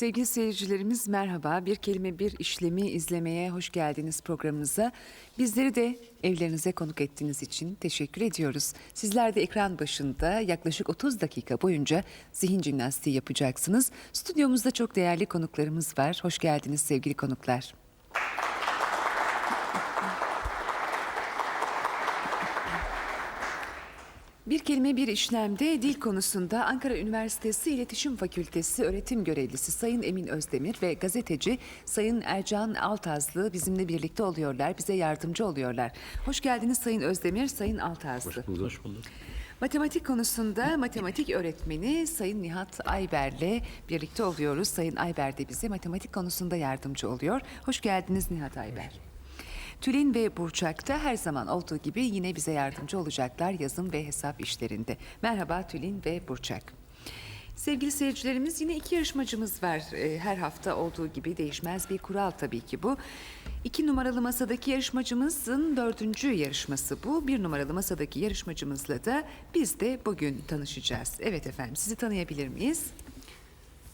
Sevgili seyircilerimiz merhaba. Bir kelime bir işlemi izlemeye hoş geldiniz programımıza. Bizleri de evlerinize konuk ettiğiniz için teşekkür ediyoruz. Sizler de ekran başında yaklaşık 30 dakika boyunca zihin jimnastiği yapacaksınız. Stüdyomuzda çok değerli konuklarımız var. Hoş geldiniz sevgili konuklar. Bir kelime bir işlemde dil konusunda Ankara Üniversitesi İletişim Fakültesi öğretim görevlisi Sayın Emin Özdemir ve gazeteci Sayın Ercan Altazlı bizimle birlikte oluyorlar, bize yardımcı oluyorlar. Hoş geldiniz Sayın Özdemir, Sayın Altazlı. Hoş bulduk. Matematik konusunda matematik öğretmeni Sayın Nihat Ayber'le birlikte oluyoruz. Sayın Ayber de bize matematik konusunda yardımcı oluyor. Hoş geldiniz Nihat Ayber. Tülin ve Burçak da her zaman olduğu gibi yine bize yardımcı olacaklar yazım ve hesap işlerinde. Merhaba Tülin ve Burçak. Sevgili seyircilerimiz yine iki yarışmacımız var. Ee, Her hafta olduğu gibi değişmez bir kural tabii ki bu. İki numaralı masadaki yarışmacımızın dördüncü yarışması bu. Bir numaralı masadaki yarışmacımızla da biz de bugün tanışacağız. Evet efendim sizi tanıyabilir miyiz?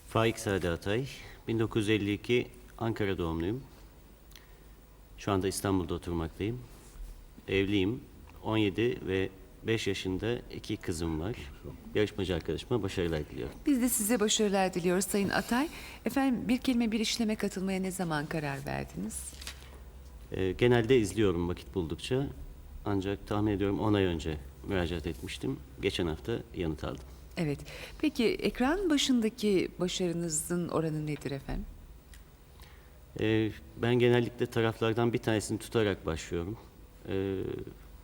Faik Sade Atay, 1952 Ankara doğumluyum. Şu anda İstanbul'da oturmaktayım. Evliyim. 17 ve 5 yaşında iki kızım var. Yarışmacı arkadaşıma başarılar diliyorum. Biz de size başarılar diliyoruz Sayın Atay. Efendim bir kelime bir işleme katılmaya ne zaman karar verdiniz? Ee, genelde izliyorum vakit buldukça. Ancak tahmin ediyorum 10 ay önce müracaat etmiştim. Geçen hafta yanıt aldım. Evet. Peki ekran başındaki başarınızın oranı nedir efendim? Ee, ben genellikle taraflardan bir tanesini tutarak başlıyorum. Ee,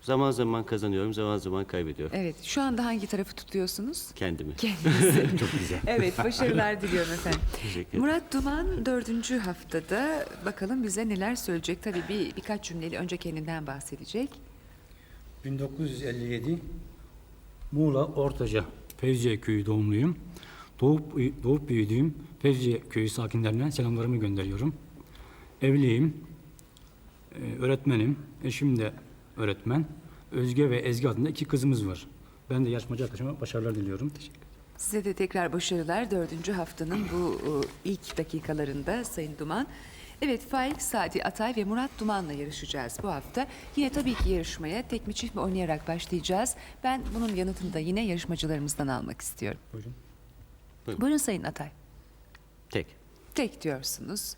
zaman zaman kazanıyorum, zaman zaman kaybediyorum. Evet. Şu anda hangi tarafı tutuyorsunuz? Kendimi. Kendinizi. Çok güzel. Evet. Başarılar diliyorum efendim. Teşekkür ederim. Murat Duman dördüncü haftada bakalım bize neler söyleyecek. Tabii bir birkaç cümleyle önce kendinden bahsedecek. 1957 Muğla Ortaca Fevziye Köyü doğumluyum. Doğup, doğup büyüdüğüm Fevziye Köyü sakinlerine selamlarımı gönderiyorum. Evliyim, Ee, öğretmenim, eşim de öğretmen. Özge ve Ezgi adında iki kızımız var. Ben de yarışmacı arkadaşıma başarılar diliyorum. Teşekkür ederim. Size de tekrar başarılar dördüncü haftanın bu e, ilk dakikalarında Sayın Duman. Evet Faik Sadi Atay ve Murat Duman'la yarışacağız bu hafta. Yine tabii ki yarışmaya tek mi çift mi oynayarak başlayacağız. Ben bunun yanıtını da yine yarışmacılarımızdan almak istiyorum. Buyurun. Buyurun. Buyurun Sayın Atay. Tek. Tek diyorsunuz.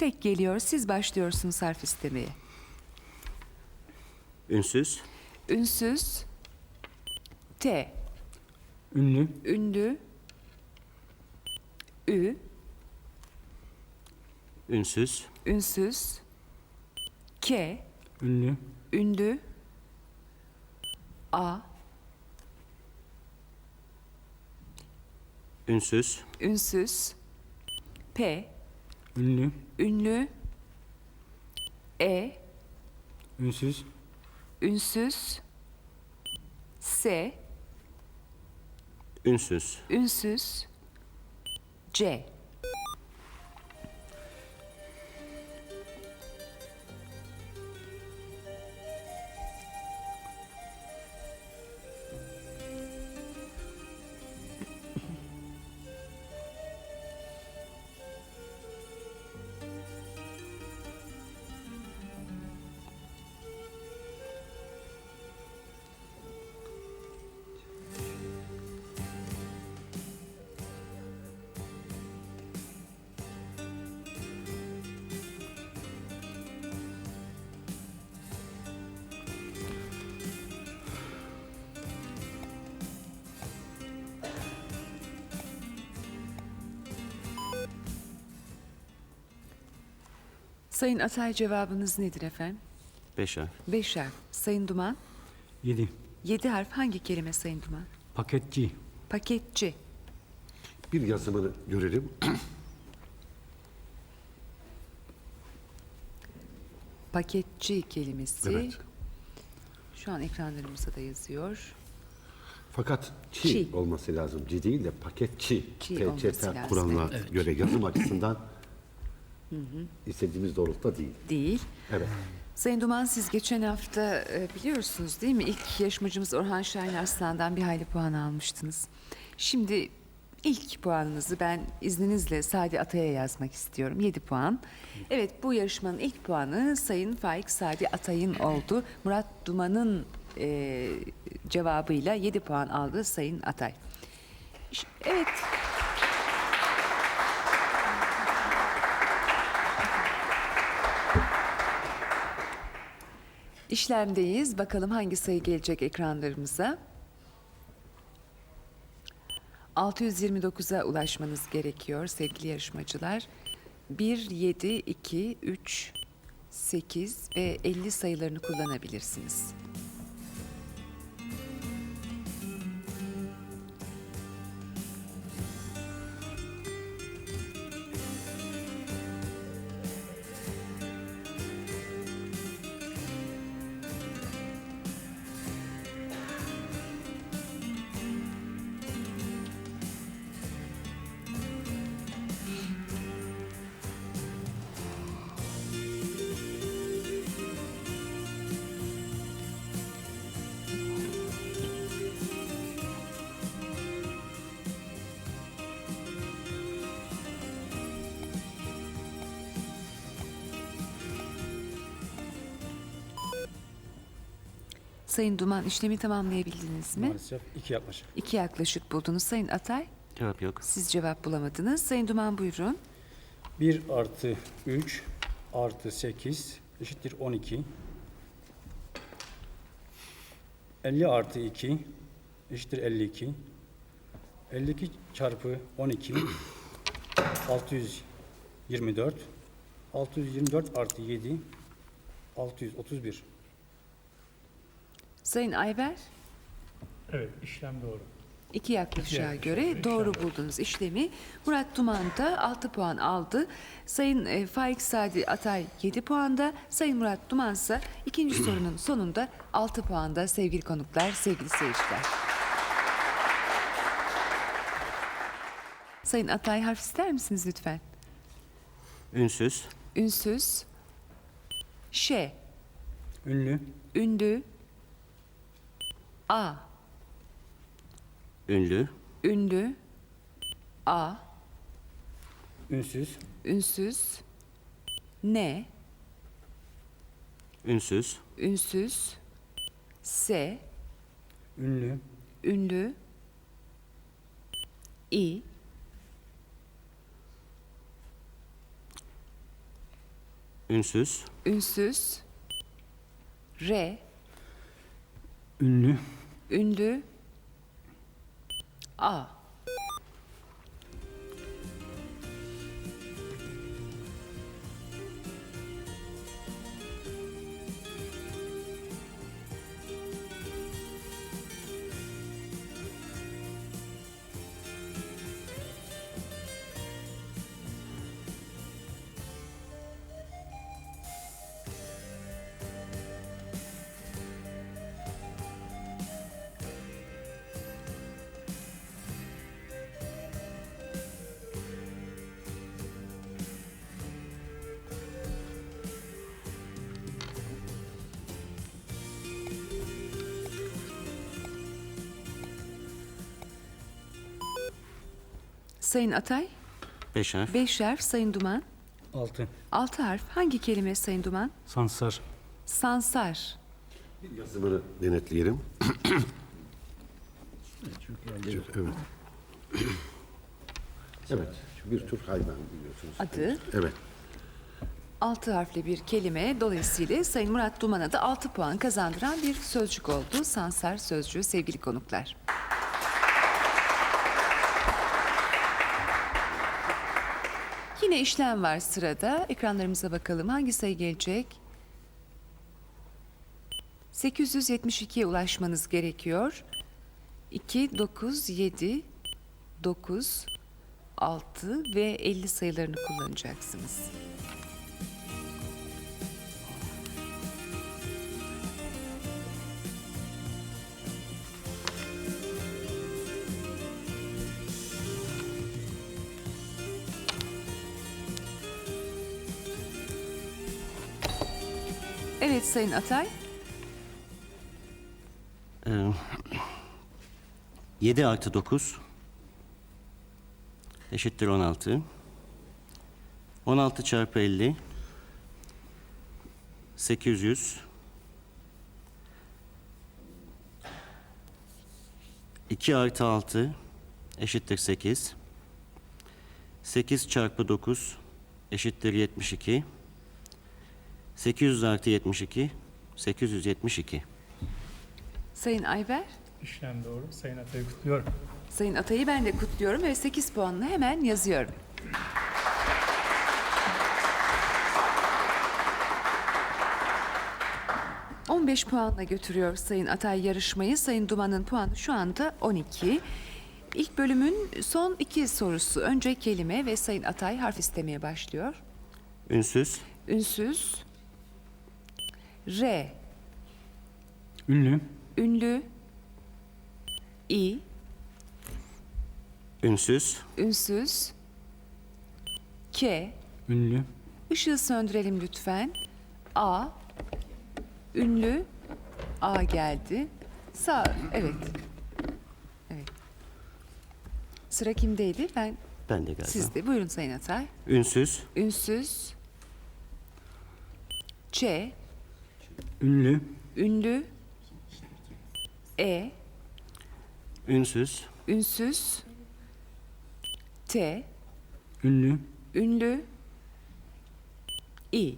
Tek geliyor siz başlıyorsunuz harf istemeye. Ünsüz, Ünsüz. T. Ünlü, ünlü Ü. Ünsüz, ünsüz. K. Ünlü, ünlü A. Ünsüz, ünsüz. P ünlü, ünlü. E. Ünsüz, ünsüz. S. Ünsüz, ünsüz. C Sayın Atay cevabınız nedir efendim? beş harf, Beş harf. Sayın Duman. yedi. Yedi harf hangi kelime Sayın Duman? Paketçi, Paketçi. Bir yazımını görelim. Paketçi kelimesi. Evet. Şu an ekranlarımızda da yazıyor. Fakat çi, Çi. olması lazım. Ci değil de paketçi. Çi olması lazım, kuralına göre yazım açısından istediğimiz doğrultuda değil. Değil. Evet. Sayın Duman siz geçen hafta e, biliyorsunuz değil mi? İlk yarışmacımız Orhan Şahin Arslan'dan bir hayli puan almıştınız. Şimdi İlk puanınızı ben izninizle Sadi Atay'a yazmak istiyorum. 7 puan. Evet bu yarışmanın ilk puanı Sayın Faik Sadi Atay'ın oldu. Murat Duman'ın e, cevabıyla 7 puan aldı Sayın Atay. Evet. İşlemdeyiz. Bakalım hangi sayı gelecek ekranlarımıza. 629'a ulaşmanız gerekiyor sevgili yarışmacılar. 1, 7, 2, 3, 8 ve 50 sayılarını kullanabilirsiniz. Sayın Duman işlemi tamamlayabildiniz mi? Maalesef iki yaklaşık. İki yaklaşık buldunuz. Sayın Atay Cevap yok. siz cevap bulamadınız. Sayın Duman buyurun. 1 artı 3 artı 8 eşittir 12. 50 artı 2 eşittir 52. 52 çarpı 12 624. 624 artı 7 631. Sayın Ayber Evet, işlem doğru. iki yaklaşığa yaklaşığa göre göre doğru işlem. buldunuz işlemi. Murat Duman da 6 puan aldı. Sayın e, Faik Sadi Atay 7 puanda. Sayın Murat Duman ise ikinci sorunun sonunda 6 puanda sevgili konuklar, sevgili seyirciler. Sayın Atay harf ister misiniz lütfen? Ünsüz, Ünsüz, Ş, Ünlü, ünlü, A, ünlü, ünlü, A, ünsüz, ünsüz, N, ünsüz, ünsüz, S, ünlü, ünlü, İ, ünsüz, ünsüz, R, ünlü, ünlü, A. Sayın Atay, beş harf, beş harf, Sayın Duman. 6. Altı harf, hangi kelime Sayın Duman? Sansar, Sansar. Yazımını denetleyelim. evet. evet. Bir tür hayvan biliyorsunuz. Adı? Evet. Altı harfli bir kelime. Dolayısıyla Sayın Murat Duman'a da altı puan kazandıran bir sözcük oldu. Sansar sözcüğü sevgili konuklar. Yine işlem var sırada. Ekranlarımıza bakalım. Hangi sayı gelecek? 872'ye ulaşmanız gerekiyor. 2, 9, 7, 9, 6 ve 50 sayılarını kullanacaksınız. Evet Sayın Atay. Ee, 7 artı 9, eşittir 16. 16 çarpı 50 800 2 artı 6 eşittir 8. 8 çarpı 9 eşittir 72. 800 artı 72 872. Sayın Ayber, İşlem doğru. Sayın Atay'ı kutluyorum. Sayın Atay'ı ben de kutluyorum ve 8 puanla hemen yazıyorum. ...15 puanla götürüyor Sayın Atay yarışmayı. Sayın Duman'ın puanı şu anda 12. İlk bölümün son iki sorusu. Önce kelime ve Sayın Atay harf istemeye başlıyor. Ünsüz, Ünsüz. R. Ünlü, Ünlü. İ. ünsüz, Ünsüz. K. ünlü, Işığı söndürelim lütfen. A. Ünlü. A geldi. Sağ. Evet. Evet. Sıra kimdeydi? Ben ben de galiba. sizde. Buyurun Sayın Atay. Ünsüz, Ünsüz. Ç. ünlü, Ünlü. E. ünsüz, Ünsüz. T. ünlü, Ünlü. İ.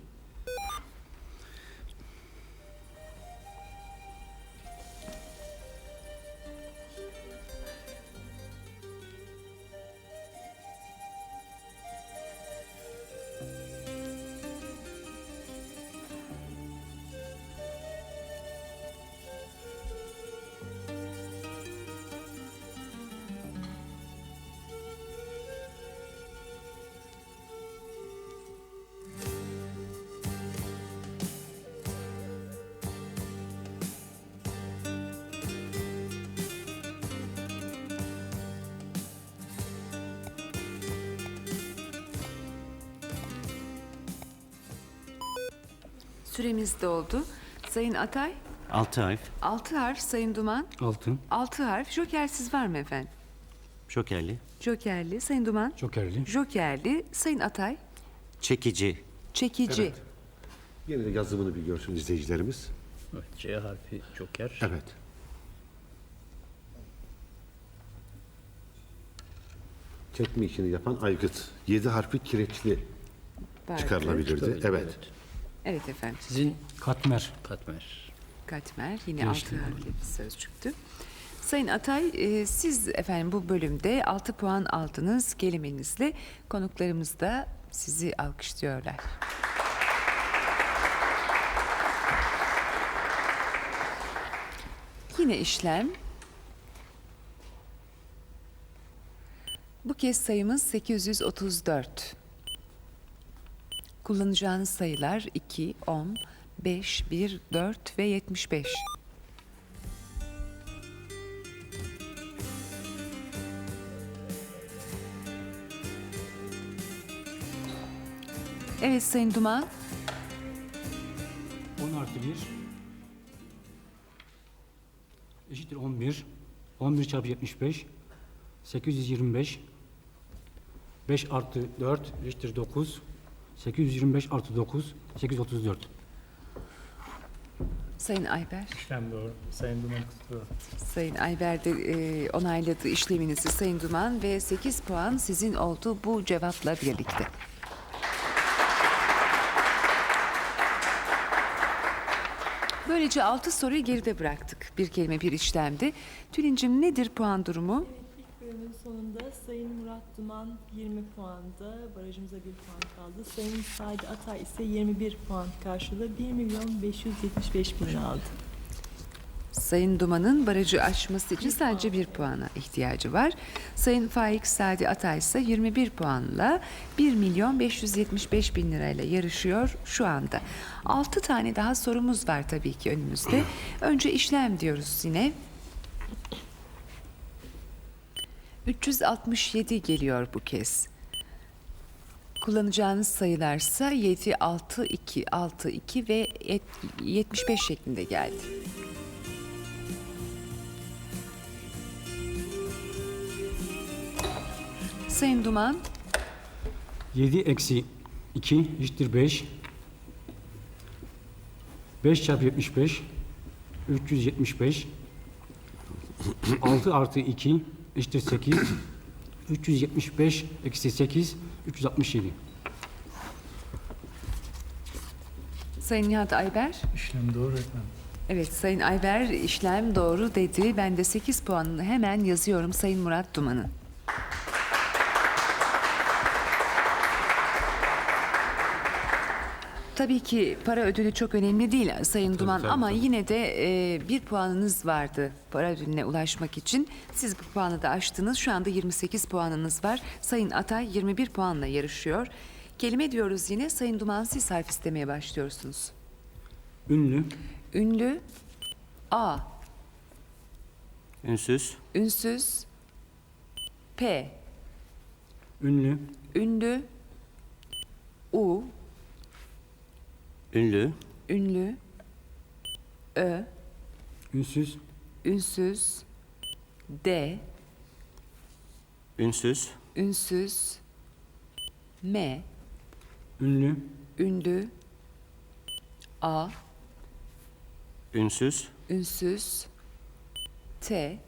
Süremiz doldu. Sayın Atay, altı harf, altı harf. Sayın Duman, altı, altı harf. Jokersiz var mı efendim? jokerli, Jokerli. Sayın Duman, jokerli, Jokerli. Sayın Atay, çekici, çekici. Evet. Yine de yazımını bir görsün izleyicilerimiz. Evet, C harfi Joker. Evet. Çekme işini yapan aygıt. Yedi harfi kireçli vardı. çıkarılabilirdi. Evet. Evet efendim. Sizin katmer, katmer. Katmer yine altı harfli bir sözcüktü. Sayın Atay, e, siz efendim bu bölümde 6 puan aldınız kelimenizle. Konuklarımız da sizi alkışlıyorlar. Yine işlem. Bu kez sayımız 834. Kullanacağınız sayılar 2, 10, 5, 1, 4 ve 75. Evet Sayın Duman. 10 artı 1 eşittir 11. 11 çarpı 75 825 5 artı 4 eşittir 9 825 artı 9 834 Sayın Ayber. İşlem doğru. Sayın Duman'ı kutluyorum. Sayın Ayber de e, onayladı işleminizi Sayın Duman ve 8 puan sizin oldu bu cevapla birlikte. Böylece 6 soruyu geride bıraktık. Bir kelime bir işlemdi. Tülincim nedir puan durumu? Bölümün sonunda Sayın Murat Duman 20 puanda, barajımıza 1 puan kaldı. Sayın Sadi Atay ise 21 puan karşılığı 1 milyon 575 bin aldı. Sayın Duman'ın barajı aşması için sadece bir puana ihtiyacı var. Sayın Faik Sadi Atay ise 21 puanla 1 milyon 575 bin lirayla yarışıyor şu anda. 6 tane daha sorumuz var tabii ki önümüzde. Önce işlem diyoruz yine. 367 geliyor bu kez. Kullanacağınız sayılarsa 7, 6, 2, 6, 2 ve yet- 75 şeklinde geldi. Sayın Duman 7 eksi 2 eşittir 5. 5 çarpı 75 375 6 artı 2 eşittir 8 375 eksi 8 367 Sayın Nihat Ayber. İşlem doğru öğretmenim. Evet Sayın Ayber işlem doğru dedi. Ben de 8 puanını hemen yazıyorum Sayın Murat Duman'ın. Tabii ki para ödülü çok önemli değil Sayın Duman tabii, ama tabii. yine de e, bir puanınız vardı para ödülüne ulaşmak için. Siz bu puanı da aştınız. Şu anda 28 puanınız var. Sayın Atay 21 puanla yarışıyor. Kelime diyoruz yine. Sayın Duman siz harf istemeye başlıyorsunuz. Ünlü Ünlü A, Ünsüz, ünsüz P, ünlü ünlü U, ünlü, ünlü. Ö, ünsüz. Ünsüz. D, ünsüz, ünsüz. M, ünlü. Ünlü A, ünsüz, ünsüz. T,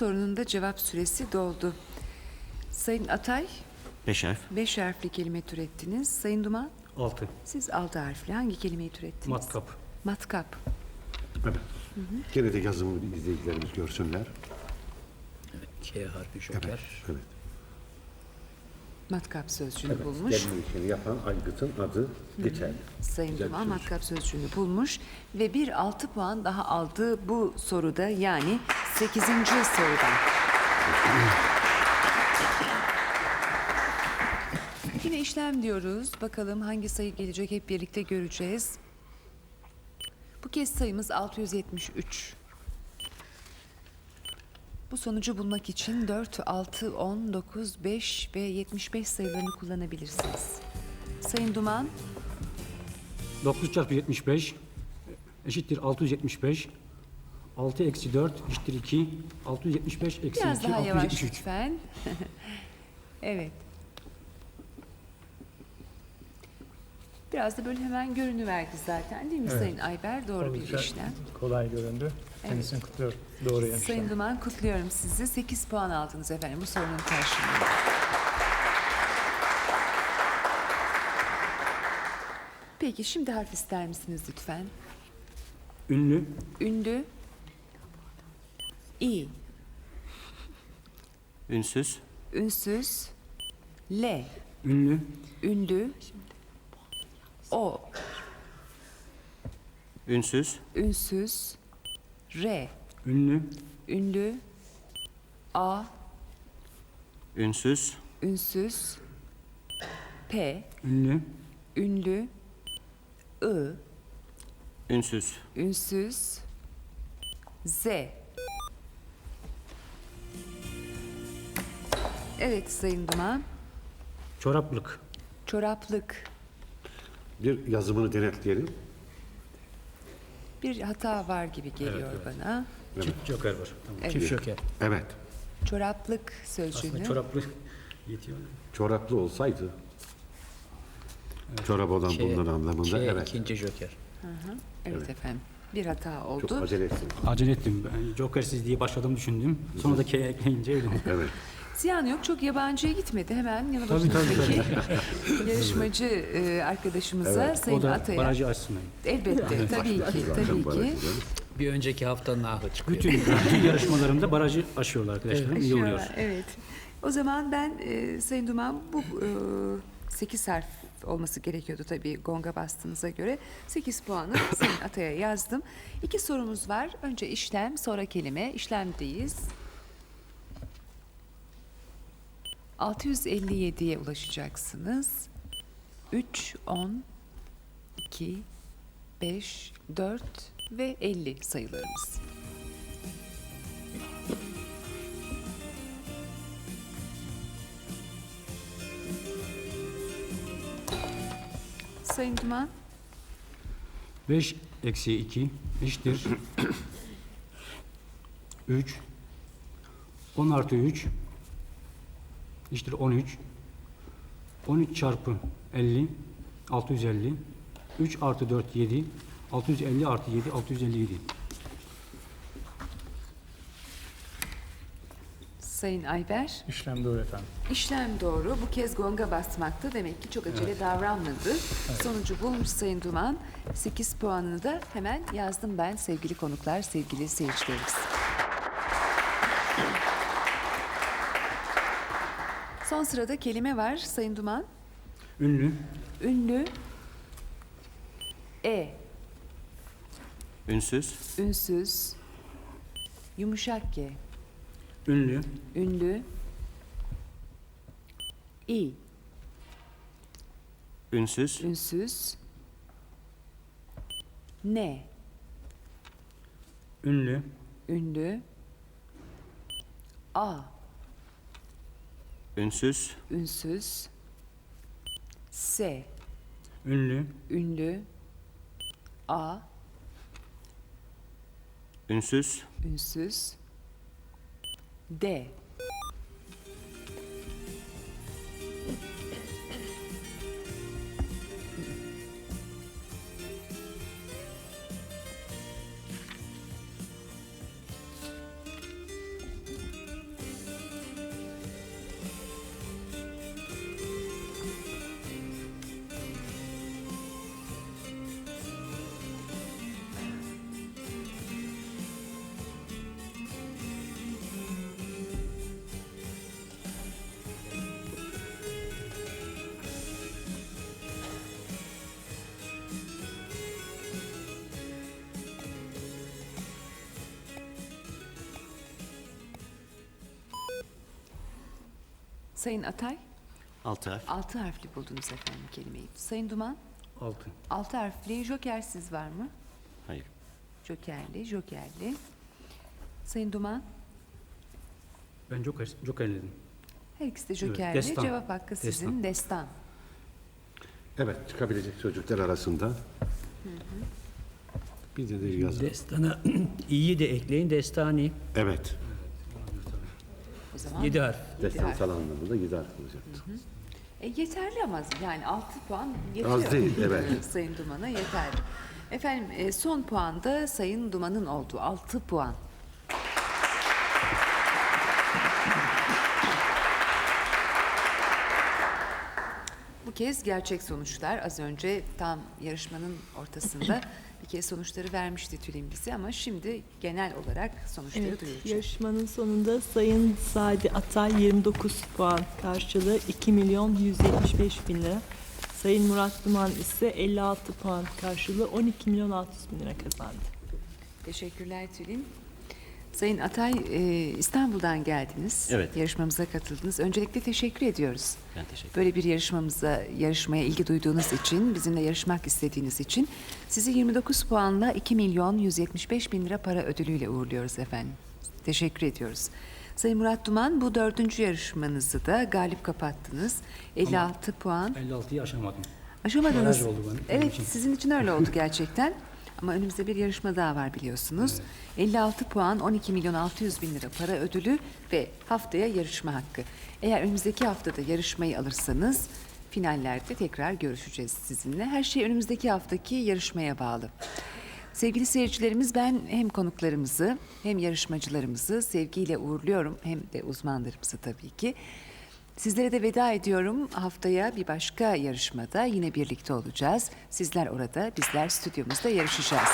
Bu sorunun da cevap süresi doldu. Sayın Atay, beş harf, beş harfli kelime türettiniz. Sayın Duman, 6 siz altı harfli hangi kelimeyi türettiniz? matkap Matkap. Evet. Gene de yazımı izleyicilerimiz görsünler. C harfi joker. Evet. Evet. Matkap sözcüğünü evet. bulmuş. İşini yapan aygıtın adı geçerli. Sayın Güzel bir Duman sonuç. matkap sözcüğünü bulmuş ve bir altı puan daha aldı bu soruda yani sekizinci sorudan. Yine işlem diyoruz. Bakalım hangi sayı gelecek hep birlikte göreceğiz. Bu kez sayımız 673. Bu sonucu bulmak için 4, 6, 10, 9, 5 ve 75 sayılarını kullanabilirsiniz. Sayın Duman, 9 çarpı 75 eşittir 675 6 eksi 4 eşittir 2 675 eksi Biraz 2 daha yavaş 673 lütfen. evet. Biraz da böyle hemen görünüverdi zaten değil mi Evet. Sayın Ayber? Doğru bir Oldukça işlem. Kolay göründü. Kendisini kutluyorum. Doğru yani. Sayın Duman kutluyorum sizi. 8 puan aldınız efendim bu sorunun karşılığında. Peki şimdi harf ister misiniz lütfen? ünlü Ünlü İ, ünsüz, ünsüz. L, ünlü. Ünlü. O, ünsüz, ünsüz. R, ünlü. Ünlü. A, ünsüz, ünsüz. P, ünlü. Ünlü. I, ünsüz, ünsüz. Z. Evet Sayın Duman. çoraplık Çoraplık. Bir yazımını denetleyelim. Bir hata var gibi geliyor bana. çift joker var. Tamam. Evet. Çift joker. Evet. Çoraplık Aslında sözcüğünü. çoraplı yetiyor. Çoraplı olsaydı çorap olan Ç, bunlar anlamında Ç evet. ikinci joker. evet, efendim. Bir hata Çok oldu. acele etsin. Acele ettim. Ben jokersiz diye başladım düşündüm. Sonra da K ekleyince öyle. Evet. Ziyan yok çok yabancıya gitmedi. Hemen yanı Tabii, tabii, başındaki yarışmacı e, arkadaşımıza Sayın O da Atay'a. barajı açsın. Elbette tabii ki tabii ki. Bir önceki haftanın ahı çıkıyor. Bütün, bütün yarışmalarımda barajı aşıyorlar arkadaşlarım. İyi oluyor. Aşıyorlar, Evet. O zaman ben e, Sayın Duman bu e, 8 harf olması gerekiyordu tabii gonga bastığınıza göre. 8 puanı Sayın Atay'a yazdım. İki sorumuz var. Önce işlem sonra kelime. İşlemdeyiz. 657'ye ulaşacaksınız. 3, 10, 2, 5, 4 ve 50 sayılarımız. Sayın Duman, 5 eksi 2 eşittir 3 10 artı 3 eşittir 13 13 çarpı 50 650 3 artı 4 7 650 artı 7 657 Sayın Ayber. İşlem doğru efendim. İşlem doğru. Bu kez gonga basmaktı. Demek ki çok acele davranmadı. Sonucu bulmuş Sayın Duman. 8 puanını da hemen yazdım ben sevgili konuklar, sevgili seyircilerimiz. Son sırada kelime var Sayın Duman. ünlü. Ünlü, e, Ünsüz, ünsüz, yumuşak g, ünlü. Ünlü, i, ünsüz, ünsüz, ne, ünlü. Ünlü, a, ünsüz, ünsüz, s, ünlü. Ünlü, a, ünsüz, ünsüz, d. Sayın Atay, altı harf, altı harfli buldunuz efendim kelimeyi. Sayın Duman, 6 altı harfli jokersiz var mı? hayır, Jokerli, jokerli. Sayın Duman, ben joker jokerledim her ikisi de jokerli. destan. Cevap hakkı sizin. Destan. Evet çıkabilecek çocuklar arasında. Bir de de yazalım. Destana iyi de ekleyin. Destani. Evet. Zaman 7 harf. Destan harf. anlamında 7 harf olacaktı. E, yeterli ama yani 6 puan yetiyor. Az değil, evet. Sayın Duman'a yeterli. Efendim e, son puan da Sayın Duman'ın olduğu 6 puan. Bu kez gerçek sonuçlar. Az önce tam yarışmanın ortasında bir kez sonuçları vermişti Tülin bize ama şimdi genel olarak sonuçları Evet, duyuracak. yarışmanın sonunda Sayın Sadi Atay 29 puan karşılığı 2 milyon 175 bin lira. Sayın Murat Duman ise 56 puan karşılığı 12 milyon 600 bin lira kazandı. Teşekkürler Tülin. Sayın Atay, e, İstanbul'dan geldiniz. Evet. Yarışmamıza katıldınız. Öncelikle teşekkür ediyoruz. ben teşekkür Böyle bir yarışmamıza, yarışmaya ilgi duyduğunuz için, bizimle yarışmak istediğiniz için sizi 29 puanla 2 milyon 175 bin lira para ödülüyle uğurluyoruz efendim. Teşekkür ediyoruz. Sayın Murat Duman, bu dördüncü yarışmanızı da galip kapattınız. 56 puan. 56'yı aşamadım Aşamadınız. Baraj oldu benim Evet, için. sizin için öyle oldu gerçekten. Ama önümüzde bir yarışma daha var biliyorsunuz. 56 puan, 12 milyon 600 bin lira para ödülü ve haftaya yarışma hakkı. Eğer önümüzdeki haftada yarışmayı alırsanız finallerde tekrar görüşeceğiz sizinle. Her şey önümüzdeki haftaki yarışmaya bağlı. Sevgili seyircilerimiz ben hem konuklarımızı hem yarışmacılarımızı sevgiyle uğurluyorum hem de uzmanlarımızı tabii ki. Sizlere de veda ediyorum. Haftaya bir başka yarışmada yine birlikte olacağız. Sizler orada, bizler stüdyomuzda yarışacağız.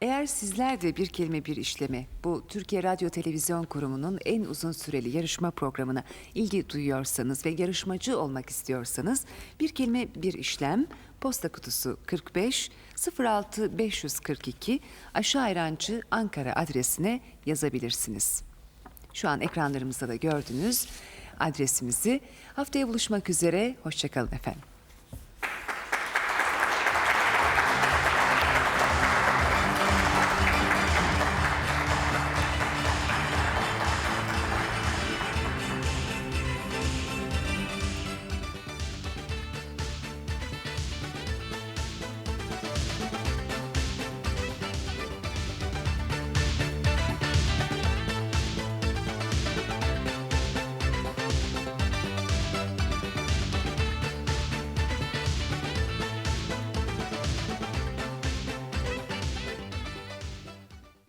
Eğer sizler de bir kelime bir işleme bu Türkiye Radyo Televizyon Kurumu'nun en uzun süreli yarışma programına ilgi duyuyorsanız ve yarışmacı olmak istiyorsanız bir kelime bir işlem posta kutusu 45 06 542 Aşağı Ayrancı Ankara adresine yazabilirsiniz. Şu an ekranlarımızda da gördünüz adresimizi. Haftaya buluşmak üzere. Hoşçakalın efendim.